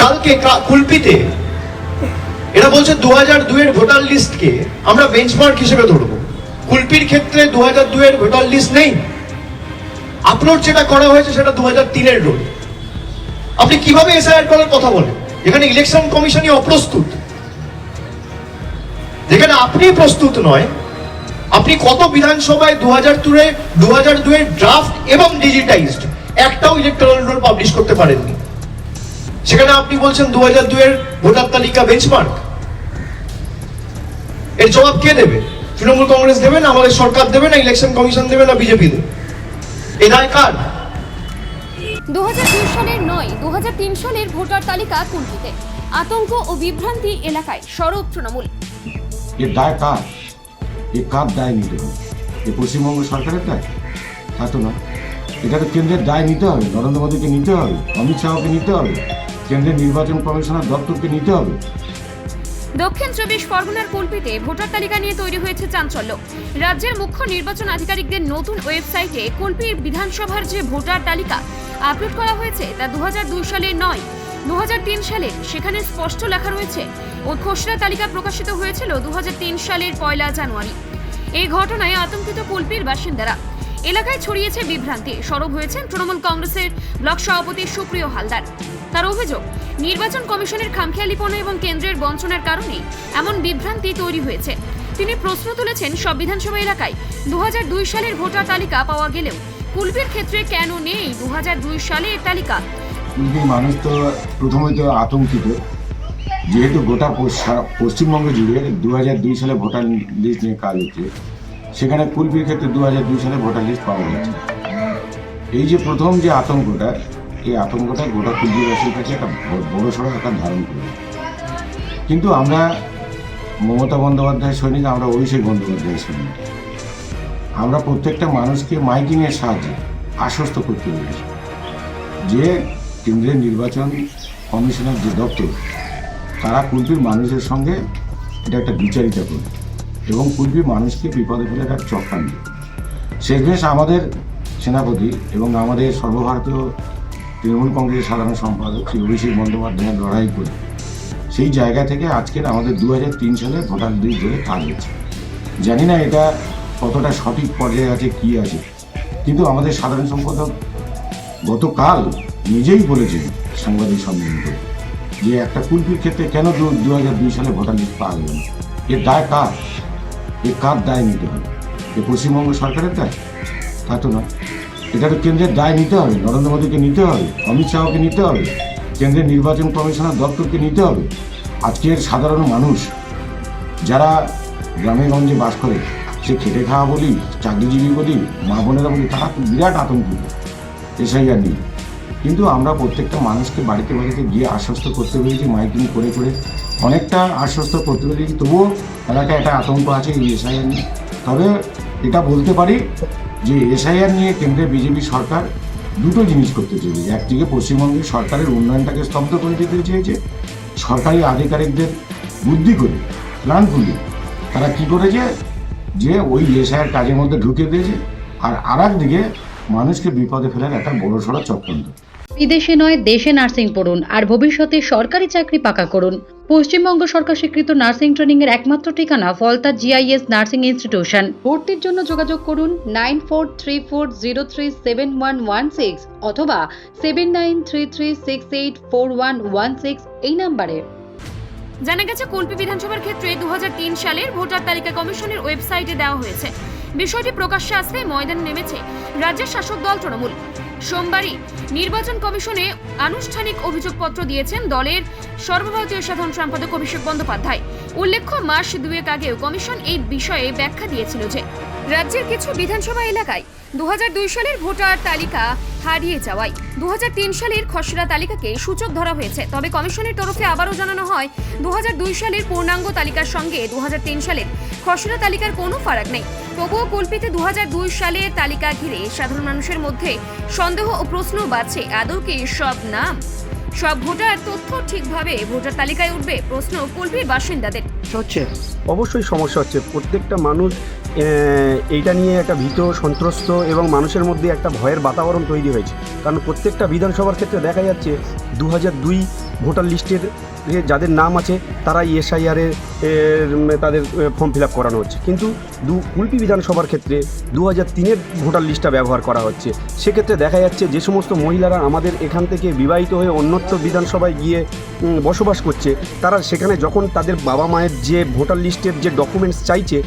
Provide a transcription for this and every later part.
কালকে কুলপিতে। এরা বলছে দু হাজার দুয়ের ভোটার লিস্টকে আমরা বেঞ্চমার্ক হিসেবে ধরবো। কুলপির ক্ষেত্রে দু হাজার দুয়ের ভোটার লিস্ট নেই। আপলোড যেটা করা হয়েছে সেটা দু হাজার তিনের রোল আপনি কীভাবে এসআইআর করার কথা বলেন? যেখানে ইলেকশন কমিশনই অপ্রস্তুত। যেখানে আপনি প্রস্তুত নয়, আপনি কত বিধানসভায় দু হাজার দুয়ে দু হাজার দুয়ের ড্রাফট এবং ডিজিটাইজড একটাও ইলেকট্রাল রোল পাবলিশ করতে পারেননি। সেখানে আপনি বলছেন দু হাজার দুয়ের ভোটার তালিকা বেঞ্চমার্ক এর জবাব কে দেবে? তৃণমূল কংগ্রেস দেবে না আমাদের সরকার দেবে না ইলেকশন কমিশন দেবে না বিজেপি দেবে? এ দায় কার? দু সালের নয় দু সালের ভোটার তালিকা কুণ্ঠিতে আতঙ্ক ও বিভ্রান্তি এলাকায় সরব তৃণমূল। এ দায় কার? এ কার দায় নিতে হবে? এ পশ্চিমবঙ্গ সরকারের দায়? তা তো না এটা তো কেন্দ্রের দায় নিতে হবে নরেন্দ্র মোদীকে নিতে হবে অমিত শাহকে নিতে হবে। কেন্দ্রের নির্বাচন কমিশনার দপ্তরকে নিতে হবে। দক্ষিণ চব্বিশ পরগনার কুলপিতে ভোটার তালিকা নিয়ে তৈরি হয়েছে চাঞ্চল্য। রাজ্যের মুখ্য নির্বাচন আধিকারিকদের নতুন ওয়েবসাইটে কুলপির বিধানসভার যে ভোটার তালিকা আপলোড করা হয়েছে তা দুহাজার দুই সালে নয়, দু সালে সেখানে স্পষ্ট লেখা রয়েছে ও খসড়া তালিকা প্রকাশিত হয়েছিল দু হাজার তিন সালের পয়লা জানুয়ারি। এই ঘটনায় আতঙ্কিত কুলপির বাসিন্দারা। এলাকায় ছড়িয়েছে বিভ্রান্তি। সরব হয়েছেন তৃণমূল কংগ্রেসের ব্লক সভাপতি সুপ্রিয় হালদার। তার অভিযোগ, নির্বাচন কমিশনের খামখেয়ালিপনা এবং কেন্দ্রের বঞ্চনার কারণে এমন বিভ্রান্তি তৈরি হয়েছে। তিনি প্রশ্ন তুলেছেন, সব বিধানসভা এলাকায় দু সালের ভোটার তালিকা পাওয়া গেলেও কুলবির ক্ষেত্রে কেন নেই? দু সালের তালিকা। কিন্তু মানুষ তো প্রথমে তো আতঙ্কিত। যেহেতু গোটা পশ্চিমবঙ্গ জুড়ে দু হাজার দুই সালে ভোটার লিস্ট নিয়ে কাজ হচ্ছে সেখানে কুলপির ক্ষেত্রে দু হাজার দুই সালে ভোটার লিস্ট পাওয়া গেছে। এই যে প্রথম যে আতঙ্কটা, এই আতঙ্কটা গোটা কুলপিবাসীর কাছে একটা বড় সড়ো আকার ধারণ করবে কিন্তু আমরা মমতা বন্দ্যোপাধ্যায় সৈনিক, আমরা অভিষেক বন্দ্যোপাধ্যায় সৈনিক। আমরা প্রত্যেকটা মানুষকে মাইকিংয়ের সাহায্যে আশ্বস্ত করতে পেরেছি যে কেন্দ্রের নির্বাচন কমিশনের যে দপ্তর, তারা কুলপির মানুষের সঙ্গে এটা একটা বিচারিতা করবে। এবং কুলপির মানুষকে বিপদে ফেলে একটা চক্রান্ত। শেষমেশ আমাদের সেনাপতি এবং আমাদের সর্বভারতীয় তৃণমূল কংগ্রেসের সাধারণ সম্পাদক শ্রী অভিষেক বন্দ্যোপাধ্যায়ের লড়াই করে। সেই জায়গা থেকে আজকের আমাদের দু হাজার তিন সালে ভোটার লিস্ট ধরে কাজ হচ্ছে। জানি না এটা কতটা সঠিক পর্যায়ে আছে, কি আছে। কিন্তু আমাদের সাধারণ সম্পাদক গতকাল নিজেই বলেছেন সাংবাদিক সম্মেলন করে যে একটা কুলপির ক্ষেত্রে কেন দু হাজার দুই সালে ভোটার লিস্ট পাওয়া গেল এর দায় কার? এ কার দায় নিতে হবে। এ পশ্চিমবঙ্গ সরকারের দায়? তা তো না এটা তো কেন্দ্রের দায় নিতে হবে। নরেন্দ্র মোদীকে নিতে হবে। অমিত শাহকে নিতে হবে। কেন্দ্রের নির্বাচন কমিশনার দপ্তরকে নিতে হবে। আজকের সাধারণ মানুষ যারা গ্রামে গঞ্জে বাস করে, সে খেটে খাওয়া বলি, চাকরিজীবী বলি, মা বোনেরা বলি, তারা বিরাট আতঙ্কিত। এসআইআর নিয়ে। কিন্তু আমরা প্রত্যেকটা মানুষকে বাড়িতে বাড়িতে গিয়ে আশ্বস্ত করতে পেরেছি, মাইকিং করে করে অনেকটা আশ্বস্ত করতে পারি তবুও এলাকায় একটা আতঙ্ক আছে এই এসআইআর নিয়ে। তবে এটা বলতে পারি যে এসআইআর নিয়ে কেন্দ্রে বিজেপি সরকার দুটো জিনিস করতে চেয়েছে। একদিকে পশ্চিমবঙ্গের সরকারের উন্নয়নটাকে স্তব্ধ করে দিতে চেয়েছে, সরকারি আধিকারিকদের বুদ্ধি করে প্ল্যান করলে তারা কি করেছে? যে ওই এসআইয়ের কাজের মধ্যে ঢুকে দিয়েছে। আর আর দিকে মানুষকে বিপদে ফেলার একটা বড় সড়ো চক্রান্ত। বিদেশে নয়, দেশে নার্সিং পড়ুন আর ভবিষ্যতে সরকারি চাকরি পাকা করুন। পশ্চিমবঙ্গ সরকার স্বীকৃত নার্সিং ট্রেনিং এর একমাত্র ঠিকানা ফলতা জিআইএস নার্সিং ইনস্টিটিউশন। ভর্তির জন্য যোগাযোগ করুন nine four three four zero three seven one one six অথবা seven nine three three six eight four one one six এই নাম্বারে। জানা গেছে, কুলপি বিধানসভার ক্ষেত্রে দুহাজার তিন সালের ভোটার তালিকা কমিশনের ওয়েবসাইটে দেওয়া হয়েছে। বিষয়টি প্রকাশ্যে আসতে ময়দানে নেমেছে রাজ্যের শাসক দল তৃণমূল। সোমবারই নির্বাচন কমিশনে আনুষ্ঠানিক অভিযোগপত্র দিয়েছেন দলের সর্বভারতীয় সাধারণ সম্পাদক অভিষেক বন্দ্যোপাধ্যায়। উল্লেখ্য, মাস দুয়েক আগেও কমিশন এই বিষয়ে ব্যাখ্যা দিয়েছিল যে, রাজ্যের কিছু বিধানসভা এলাকায় দু সালের ভোটার তালিকা হারিয়ে যাওয়ায় দু হাজার তিন সালের খসড়া তালিকাকে সূচক ধরা হয়েছে। তবে কমিশনের তরফে আবারও জানানো হয় দু হাজার দুই সালের পূর্ণাঙ্গ তালিকার সঙ্গে দু হাজার তিন সালের খসড়া তালিকার কোনো ফারাক নেই। তবুও কল্পিতে দু সালের তালিকা ঘিরে সাধারণ মানুষের মধ্যে সন্দেহ ও প্রশ্ন বাড়ছে। আদৌ কি সব নাম সব ভোটার তথ্য ঠিকভাবে ভোটার তালিকায় উঠবে, প্রশ্ন কল্পির বাসিন্দাদের। হচ্ছে অবশ্যই সমস্যা হচ্ছে। প্রত্যেকটা মানুষ এইটা নিয়ে একটা ভীত, সন্ত্রস্ত এবং মানুষের মধ্যে একটা ভয়ের বাতাবরণ তৈরি হয়েছে। কারণ প্রত্যেকটা বিধানসভার ক্ষেত্রে দেখা যাচ্ছে দু দুই ভোটার লিস্টের যাদের নাম আছে তারা এসআইআরে তাদের ফর্ম ফিল আপ করানো হচ্ছে। কিন্তু দু কুলপি বিধানসভার ক্ষেত্রে দু হাজার তিনের ভোটার লিস্টটা ব্যবহার করা হচ্ছে। সেক্ষেত্রে দেখা যাচ্ছে যে সমস্ত মহিলারা আমাদের এখান থেকে বিবাহিত হয়ে অন্যত্র বিধানসভায় গিয়ে বসবাস করছে, তারা সেখানে যখন তাদের বাবা মায়ের যে ভোটার লিস্টের যে ডকুমেন্টস চাইছে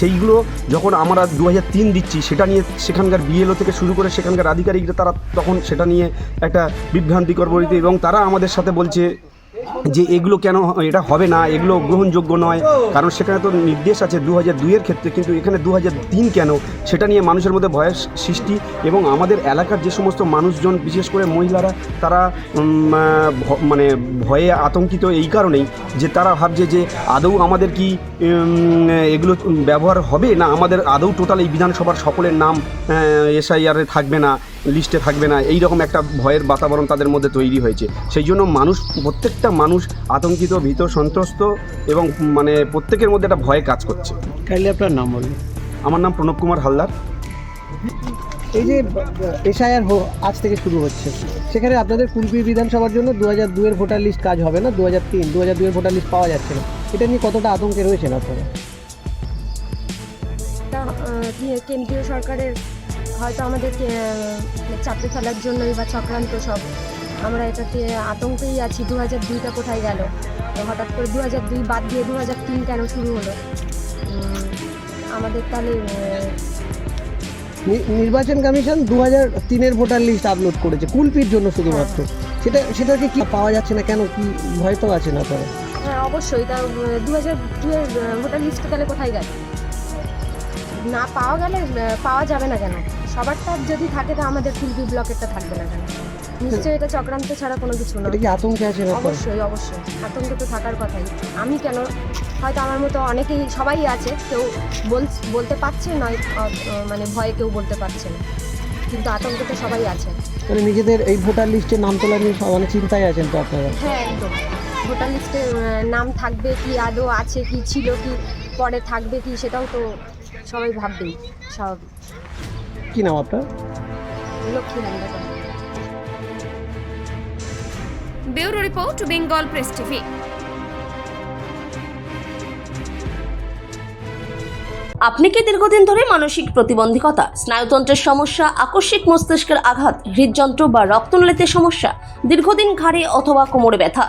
সেইগুলো যখন আমরা দু হাজার তিন দিচ্ছি, সেটা নিয়ে সেখানকার বিএলও থেকে শুরু করে সেখানকার আধিকারিকরা তারা তখন সেটা নিয়ে একটা বিভ্রান্তিকর এবং তারা আমাদের সাথে বলছে যে এগুলো কেন এটা হবে না, এগুলো গ্রহণযোগ্য নয়। কারণ সেখানে তো নির্দেশ আছে দু হাজার দুইয়ের ক্ষেত্রে, কিন্তু এখানে দু তিন কেন? সেটা নিয়ে মানুষের মধ্যে ভয়ের সৃষ্টি এবং আমাদের এলাকার যে সমস্ত মানুষজন, বিশেষ করে মহিলারা, তারা মানে ভয়ে আতঙ্কিত এই কারণেই যে তারা ভাবছে যে আদৌ আমাদের কি এগুলো ব্যবহার হবে না? আমাদের আদৌ টোটাল এই বিধানসভার সকলের নাম এসআইআরে থাকবে না। লিস্টে থাকবে না। এই রকম একটা ভয়ের বাতাবরণ তাদের মধ্যে তৈরি হয়েছে। সেই জন্য মানুষ প্রত্যেকটা মানুষ আতঙ্কিত ভীত সন্ত্রস্ত এবং মানে প্রত্যেকের মধ্যে একটা ভয় কাজ করছে। কাইন্ডলি আপনার নাম বলুন। আমার নাম প্রণব কুমার হালদার। এই যে এসআইআর হো আজ থেকে শুরু হচ্ছে। সেখানে আপনাদের কুলপি বিধানসভার জন্য দু হাজার দুয়ের ভোটার লিস্ট কাজ হবে না? দু হাজার তিন দু হাজার দুয়ের ভোটার লিস্ট পাওয়া যাচ্ছে না। এটা নিয়ে কতটা আতঙ্কে রয়েছেন আপনারা? তা কেন্দ্রীয় সরকারের হয়তো আমাদেরকে আহ, চাপে ফেলার জন্যই বা চক্রান্ত সব। আমরা এটাতে আতঙ্কেই আছি দু হাজার দুইটা কোথায় গেল? হঠাৎ করে দু হাজার দুই বাদ দিয়ে দু হাজার তিন কেন শুরু হলো? আমাদের তাহলে নির্বাচন কমিশন দু হাজার তিনের ভোটার লিস্ট আপলোড করেছে কুলপির জন্য শুধুমাত্র। সেটা সেটাকে কি পাওয়া যাচ্ছে না কেন কি ভয় তো আছে না আপনারা হ্যাঁ অবশ্যই। তা দু হাজার দুয়ের ভোটার লিস্টটা তাহলে কোথায় গেল? না পাওয়া গেলে পাওয়া যাবে না কেন? সবারটা যদি থাকে তা আমাদের কুলপি ব্লকেরটা থাকবে না কেন? নিশ্চয়ই এটা চক্রান্ত ছাড়া কোনো কিছু না এটা কি আতঙ্কে আছে অবশ্যই অবশ্যই। আতঙ্ক তো থাকার কথাই। আমি কেন হয়তো আমার মতো অনেকেই সবাই আছে কেউ বল বলতে পারছে নয় মানে ভয়ে কেউ বলতে পারছে না। কিন্তু আতঙ্ক তো সবাই আছে। মানে নিজেদের এই ভোটার লিস্টে নাম তোলা নিয়ে অনেক চিন্তায় আছেন তো আপনারা? হ্যাঁ একদম। ভোটার লিস্টে নাম থাকবে কি আদৌ আছে কি ছিল কি পরে থাকবে কি সেটাও তো সবাই ভাববেই সব কি নাম আপনার? Bureau report Bengal press TV. আপনি কি দীর্ঘদিন ধরে মানসিক প্রতিবন্ধকতা স্নায়ুতন্ত্রের সমস্যা আকস্মিক মস্তিষ্কের আঘাত হৃদযন্ত্র বা রক্তনালীতে সমস্যা দীর্ঘদিন ঘাড়ে অথবা কোমরে ব্যথা?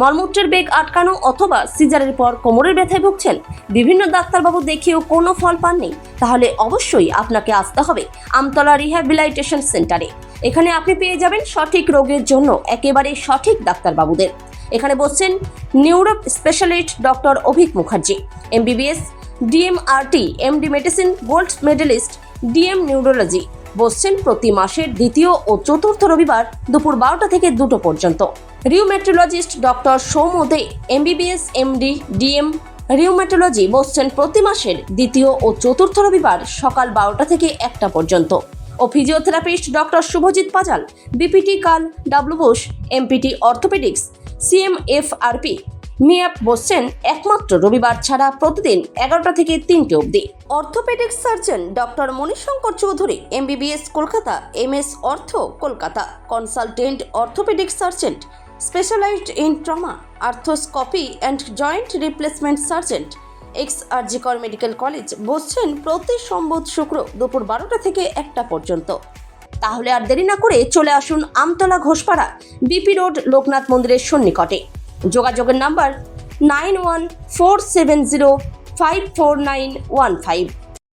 মলমূত্রের বেগ আটকানো অথবা সিজারের পর কোমরের ব্যথায় ভুগছেন? বিভিন্ন ডাক্তারবাবু দেখিয়েও কোনো ফল পাননি? তাহলে অবশ্যই আপনাকে আসতে হবে আমতলা রিহ্যাবিলাইটেশন সেন্টারে। এখানে আপনি পেয়ে যাবেন সঠিক রোগের জন্য একেবারে সঠিক ডাক্তারবাবুদের। এখানে বসছেন neuro specialist doctor Avik Mukherjee, MBBS, DMRT, MD medicine, gold medallist, DM neurology. বসছেন প্রতি মাসের দ্বিতীয় ও চতুর্থ রবিবার দুপুর বারোটা থেকে দুটো পর্যন্ত। Rheumatologist doctor Soumya De MBBS MD DM rheumatology বসছেন প্রতি মাসের দ্বিতীয় ও চতুর্থ রবিবার সকাল বারোটা থেকে একটা পর্যন্ত। ও physiotherapist doctor Subhajit puzzle BPT কাল ডাব্লু বোস এমপিটি অর্থোপেডিক্স সিএমএফআরপি মিয়াপ বসছেন একমাত্র রবিবার ছাড়া প্রতিদিন এগারোটা থেকে তিনটে অবধি। Orthopaedics surgeon doctor Manishankar Chowdhury MBBS Kolkata MS অর্থ Kolkata consultant orthopaedic sergeant specialised in trauma আর্থোস্কপি and joint replacement sergeant x RG Kar medical college বসছেন প্রতি সম্বোধ শুক্র দুপুর বারোটা থেকে একটা পর্যন্ত। তাহলে আর দেরি না করে চলে আসুন আমতলা ঘোষপাড়া, বিপি রোড, লোকনাথ মন্দিরের সন্নিকটে। যোগাযোগের number nine one four seven zero five four nine one five.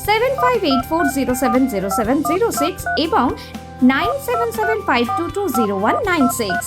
seven five eight four zero seven zero seven zero six এবং nine seven seven five two two zero one nine six